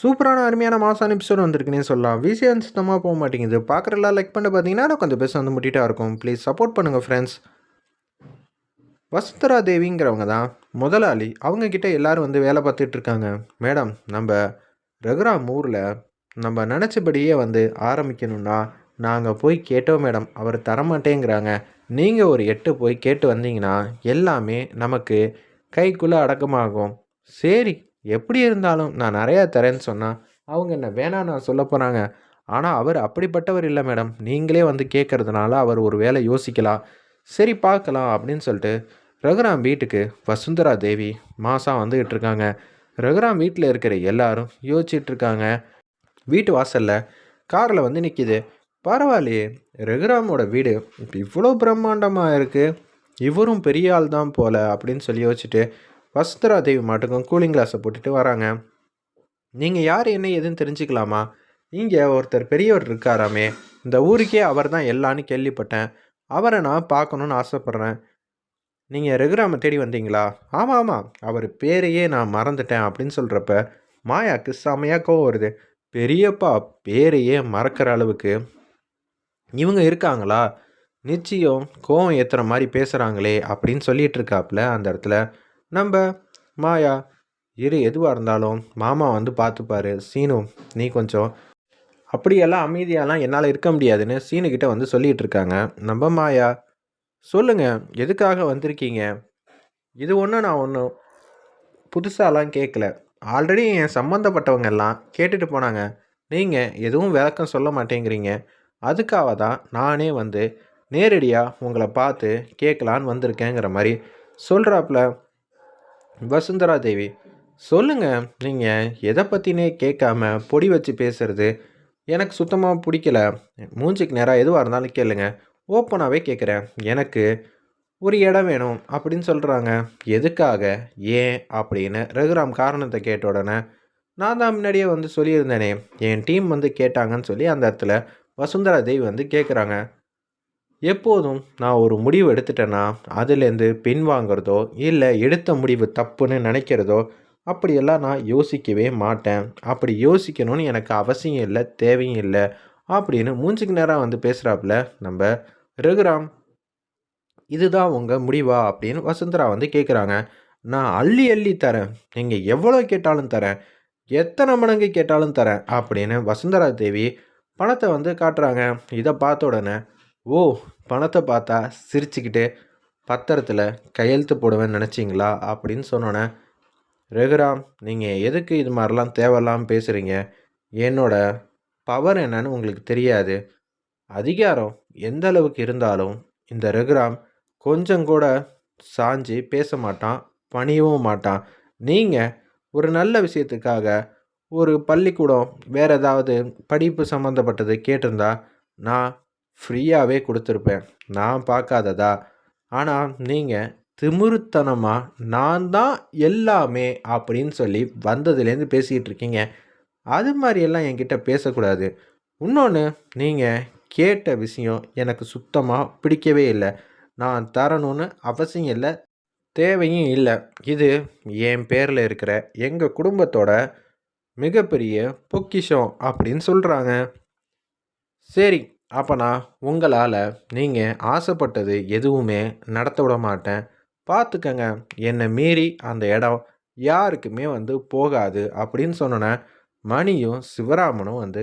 சூப்பரான அருமையான மாசான எபிசோட் வந்திருக்குன்னே சொல்லலாம். விசிஎன் சுத்தமாக போக மாட்டேங்குது. பார்க்குறலாம் லைக் பண்ண பார்த்தீங்கன்னா கொஞ்சம் பெஸ்ட் வந்து முட்டிட்டா இருக்கும். ப்ளீஸ் சப்போர்ட் பண்ணுங்கள் ஃப்ரெண்ட்ஸ் வசுந்தரா தேவிங்கிறவங்க தான் முதலாளி. அவங்க எல்லோரும் எல்லாரும் வந்து வேலை பார்த்துட்டு இருக்காங்க. மேடம் நம்ம ரகுராம் ஊரில் நம்ம நினச்சபடியே வந்து ஆரம்பிக்கணும்னா நாங்கள் போய் கேட்டோம் மேடம் அவர் தரமாட்டேங்கிறாங்க. நீங்கள் ஒரு எட்டு போய் கேட்டு வந்தீங்கன்னா எல்லாமே நமக்கு கைக்குள்ளே அடக்கமாகும். சரி எப்படி இருந்தாலும் நான் நிறையா தரேன்னு சொன்னால் அவங்க என்ன வேணாம் நான் சொல்ல போகிறாங்க ஆனால் அவர் அப்படிப்பட்டவர் இல்லை மேடம். நீங்களே வந்து கேட்கறதுனால அவர் ஒரு வேலை யோசிக்கலாம். சரி பார்க்கலாம் அப்படின்னு சொல்லிட்டு ரகுராம் வீட்டுக்கு வசுந்தரா தேவி மாதம் வந்துக்கிட்டு இருக்காங்க. ரகுராம் வீட்டில் இருக்கிற எல்லாரும் யோசிச்சிட்ருக்காங்க வீட்டு வாசலில் காரில் வந்து நிற்கிது பரவாயில்லையே ரகுராமோட வீடு இப்போ இவ்வளோ பிரம்மாண்டமாக இருக்குது இவரும் பெரிய ஆள் தான் போல அப்படின்னு சொல்லி யோசிச்சுட்டு வசுந்தரா தேவி மாட்டுக்கும் கூலிங் கிளாஸை போட்டுட்டு வராங்க. நீங்கள் யார் என்ன எதுன்னு தெரிஞ்சுக்கலாமா? இங்கே ஒருத்தர் பெரியவர் இருக்காராமே. இந்த ஊருக்கே அவர் தான் எல்லான்னு கேள்விப்பட்டேன். அவரை நான் பார்க்கணுன்னு ஆசைப்பட்றேன். நீங்கள் ரகுராமை தேடி வந்தீங்களா? ஆமாம் ஆமாம் அவர் பேரையே நான் மறந்துட்டேன் அப்படின்னு சொல்கிறப்ப மாயாக்கு செமையாக கோவம் வருது. பெரியப்பா பேரையே மறக்கிற அளவுக்கு. இவங்க இருக்காங்களா? நிச்சயம் கோவம் ஏற்றுற மாதிரி பேசுகிறாங்களே அப்படின்னு சொல்லிட்டு இருக்காப்புல அந்த இடத்துல. நம்ம மாயா இரு எதுவாக இருந்தாலும் மாமா வந்து பார்த்துப்பாரு. சீனு நீ கொஞ்சம் அப்படியெல்லாம் அமைதியாலாம் என்னால் இருக்க முடியாதுன்னு சீனுக்கிட்ட வந்து சொல்லிகிட்டு இருக்காங்க நம்ம மாயா சொல்லுங்க எதுக்காக வந்திருக்கீங்க? இது ஒன்றும் நான் ஒன்றும் புதுசாலாம் கேட்கல ஆல்ரெடி என் சம்மந்தப்பட்டவங்க எல்லாம் கேட்டுட்டு போனாங்க. நீங்கள் எதுவும் விளக்கம் சொல்ல மாட்டேங்கிறீங்க. அதுக்காக தான் நானே வந்து நேரடியாக உங்களை பார்த்து கேட்கலான்னு வந்திருக்கேங்கிற மாதிரி சொல்கிறாப்புல வசுந்தரா தேவி சொல்லுங்க நீங்கள் எதை பற்றினே கேட்காம பொடி வச்சு பேசுறது எனக்கு சுத்தமாக பிடிக்கல. மூஞ்சிக்கு நேராக எதுவாக இருந்தாலும் கேளுங்க. ஓப்பனாகவே கேட்குறேன் எனக்கு ஒரு இடம் வேணும் அப்படின்னு சொல்கிறாங்க எதுக்காக? ஏன்? அப்படின்னு ரகுராம் காரணத்தை கேட்ட உடனே நான் தான் முன்னாடியே வந்து சொல்லியிருந்தேனே. என் டீம் வந்து கேட்டாங்கன்னு சொல்லி அந்த இடத்துல வசுந்தரா தேவி வந்து கேட்குறாங்க எப்போதும் நான் ஒரு முடிவு எடுத்துட்டேன்னா அதுலேருந்து பின்வாங்கிறதோ இல்லை எடுத்த முடிவு தப்புன்னு நினைக்கிறதோ அப்படியெல்லாம் நான் யோசிக்கவே மாட்டேன். அப்படி யோசிக்கணும்னு எனக்கு அவசியம் இல்லை தேவையும் இல்லை அப்படின்னு மூஞ்சுக்கு நேரம் வந்து பேசுகிறாப்புல நம்ம ரகுராம் இதுதான் உங்கள் முடிவா? அப்படின்னு வசுந்தரா வந்து கேட்குறாங்க நான் அள்ளி அள்ளி தரேன். நீங்கள் எவ்வளோ கேட்டாலும் தரேன். எத்தனை மடங்கு கேட்டாலும் தரேன். அப்படின்னு வசுந்தரா தேவி பணத்தை வந்து காட்டுறாங்க. இதை பார்த்த உடனே ஓ பணத்தை பார்த்தா சிரிச்சுக்கிட்டே பத்திரத்தில் கையெழுத்து போடுவேன்னு நினச்சிங்களா அப்படின்னு சொன்னோன்னே ரகுராம் நீங்கள் எதுக்கு இது மாதிரிலாம் தேவையில்லாமல் பேசுகிறீங்க என்னோட பவர் என்னன்னு உங்களுக்கு தெரியாது. அதிகாரம் எந்த அளவுக்கு இருந்தாலும் இந்த ரகுராம் கொஞ்சம் கூட சாஞ்சு பேச மாட்டான் பணியவும் மாட்டான். நீங்கள் ஒரு நல்ல விஷயத்துக்காக ஒரு பள்ளிக்கூடம் வேறு ஏதாவது படிப்பு சம்மந்தப்பட்டது கேட்டிருந்தா நான் ஃப்ரீயாகவே கொடுத்துருப்பேன். நான் பார்க்காததா? ஆனால் நீங்கள் திமிருத்தனமாக நான் தான் எல்லாமே அப்படின்னு சொல்லி வந்ததுலேருந்து பேசிக்கிட்டு இருக்கீங்க. அது மாதிரியெல்லாம் என்கிட்ட பேசக்கூடாது. இன்னொன்று நீங்கள் கேட்ட விஷயம் எனக்கு சுத்தமாக பிடிக்கவே இல்லை. நான் தரணும்னு அவசியம் இல்லை தேவையும் இல்லை. இது என் பேரில் இருக்கிற எங்கள் குடும்பத்தோட மிகப்பெரிய பொக்கிஷம் அப்படின்னு சொல்கிறாங்க சரி அப்போனா உங்களால் நீங்கள் ஆசைப்பட்டது எதுவுமே நடத்த விட மாட்டேன். பார்த்துக்கங்க என்னை மீறி அந்த இடம் யாருக்குமே வந்து போகாது அப்படின்னு சொன்னோன்னே மணியும் சிவராமனும் வந்து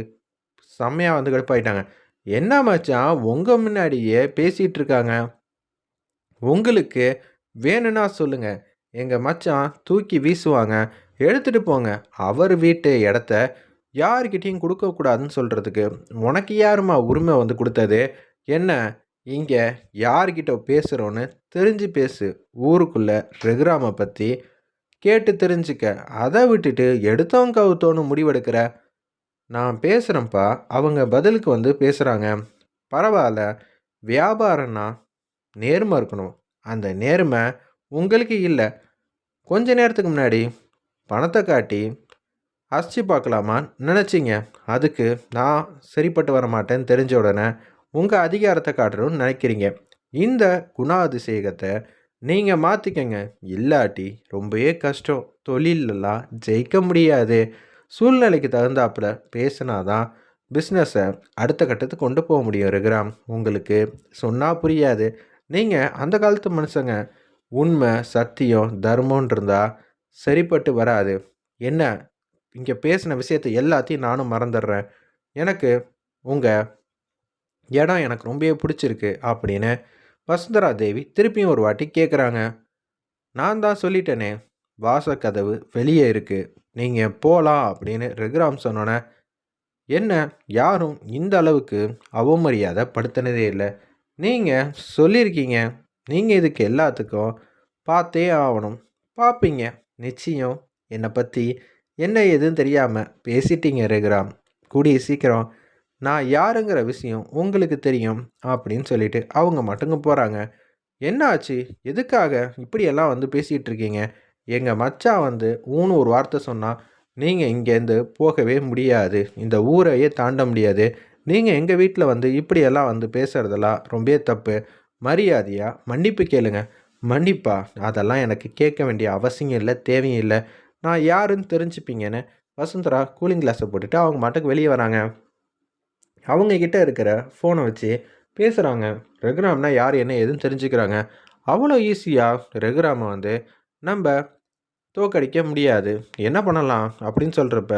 செம்மையாக வந்து கடுப்பாயிட்டாங்க. என்ன மச்சான் உங்கள் முன்னாடியே பேசிகிட்டு இருக்காங்க உங்களுக்கு வேணும்னா சொல்லுங்கள் எங்கள் மச்சான் தூக்கி வீசுவாங்க. எடுத்துகிட்டு போங்க. அவர் வீட்டு இடத்த யாருக்கிட்டேயும் கொடுக்கக்கூடாதுன்னு சொல்கிறதுக்கு உனக்கு யாருமா உரிமை வந்து கொடுத்தது? என்ன? இங்கே யார்கிட்ட பேசுகிறோன்னு தெரிஞ்சு பேசு. ஊருக்குள்ளே ரெகுராமை பற்றி கேட்டு தெரிஞ்சுக்க. அதை விட்டுட்டு எடுத்தவங்க கவுத்தோன்னு முடிவெடுக்கிற? நான் பேசுகிறேன்ப்பா அவங்க பதிலுக்கு வந்து பேசுகிறாங்க பரவாயில்ல. வியாபாரம்னா நேர்மை இருக்கணும். அந்த நேர்மை உங்களுக்கு இல்லை. கொஞ்ச நேரத்துக்கு முன்னாடி பணத்தை காட்டி அசிச்சு பார்க்கலாமான்னு நினச்சிங்க. அதுக்கு நான் சரிப்பட்டு வர மாட்டேன்னு தெரிஞ்ச உடனே உங்கள் அதிகாரத்தை காட்டணும்னு நினைக்கிறீங்க. இந்த குணாதிசேகத்தை நீங்கள் மாற்றிக்கங்க இல்லாட்டி ரொம்பவே கஷ்டம். தொழிலெல்லாம் ஜெயிக்க முடியாது. சூழ்நிலைக்கு தகுந்தாப்புல பேசினாதான் பிஸ்னஸை அடுத்த கட்டத்துக்கு கொண்டு போக முடியும் ரகுராம். உங்களுக்கு சொன்னால் புரியாது. நீங்கள் அந்த காலத்து மனுஷங்க. உண்மை சத்தியம் தர்மம்னு இருந்தால் சரிப்பட்டு வராது. என்ன இங்கே பேசின விஷயத்தை எல்லாத்தையும் நானும் மறந்துடுறேன். எனக்கு உங்கள் இடம் எனக்கு ரொம்பவே பிடிச்சிருக்கு அப்படின்னு வசுந்தரா தேவி திருப்பியும் ஒரு வாட்டி கேட்குறாங்க நான் தான் சொல்லிட்டேனே வாசக்கதவு வெளியே இருக்குது நீங்கள் போகலாம் அப்படின்னு ரகுராம் சொன்னோன்னே என்ன யாரும் இந்த அளவுக்கு அவமரியாதை படுத்தினதே இல்லை. நீங்கள் சொல்லியிருக்கீங்க நீங்கள் இதுக்கு எல்லாத்துக்கும் பார்த்தே ஆகணும் பார்ப்பீங்க நிச்சயம். என்னை பற்றி என்ன ஏதுன்னு தெரியாமல் பேசிட்டீங்க ரகுராம். கூடிய சீக்கிரம் நான் யாருங்கிற விஷயம் உங்களுக்கு தெரியும் அப்படின்னு சொல்லிட்டு அவங்க மட்டுங்க போகிறாங்க என்ன ஆச்சு? எதுக்காக இப்படியெல்லாம் வந்து பேசிகிட்டு இருக்கீங்க எங்கள் மச்சான் வந்து ஊன்னு ஒரு வார்த்தை சொன்னால் நீங்கள் இங்கேருந்து போகவே முடியாது. இந்த ஊரையே தாண்ட முடியாது. நீங்கள் எங்கள் வீட்டில் வந்து இப்படியெல்லாம் வந்து பேசுகிறதெல்லாம் ரொம்பவே தப்பு. மரியாதையாக மன்னிப்பு கேளுங்க. மன்னிப்பா. அதெல்லாம் எனக்கு கேட்க வேண்டிய அவசியம் இல்லை தேவையும் இல்லை. நான் யாருன்னு தெரிஞ்சுப்பீங்கன்னு வசுந்தரா கூலிங் கிளாஸை போட்டுட்டு அவங்க மாட்டுக்கு வெளியே வராங்க. அவங்க கிட்ட இருக்கிற ஃபோனை வச்சு பேசுகிறாங்க ரகுராம்னா யார் என்ன எதுன்னு தெரிஞ்சுக்கிறாங்க. அவ்வளோ ஈஸியாக ரகுராமை வந்து நம்ம தோக்கடிக்க முடியாது. என்ன பண்ணலாம் அப்படின்னு சொல்கிறப்ப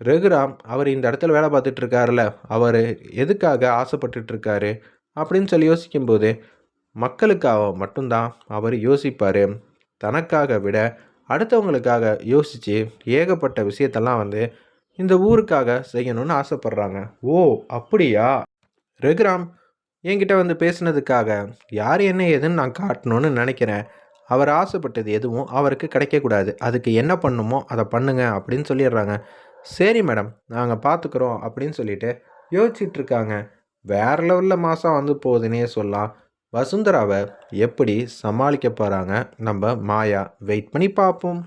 ரகுராம் அவர் இந்த இடத்துல வேலை பார்த்துட்டு இருக்காருல்ல அவர் எதுக்காக ஆசைப்பட்டுட்டு இருக்காரு அப்படின்னு சொல்லி யோசிக்கும்போது மக்களுக்காக மட்டும்தான் அவர் யோசிப்பார். தனக்காக விட அடுத்தவங்களுக்காக யோசித்து ஏகப்பட்ட விஷயத்தெல்லாம் வந்து இந்த ஊருக்காக செய்யணும்னு ஆசைப்பட்றாங்க. ஓ அப்படியா? ரகுராம் என்கிட்ட வந்து பேசுனதுக்காக யார் என்ன ஏதுன்னு நான் காட்டணும்னு நினைக்கிறேன். அவர் ஆசைப்பட்டது எதுவும் அவருக்கு கிடைக்கக்கூடாது. அதுக்கு என்ன பண்ணுமோ அதை பண்ணுங்க அப்படின்னு சொல்லிடுறாங்க. சரி மேடம் நாங்கள் பார்த்துக்குறோம் அப்படின்னு சொல்லிட்டு யோசிச்சுட்ருக்காங்க வேற லெவலில் மாதம் வந்து போகுதுன்னே சொல்லலாம். வசுந்தராவை எப்படி சமாளிக்க போகிறாங்க நம்ம மாயா வெயிட் பண்ணி பார்ப்போம்.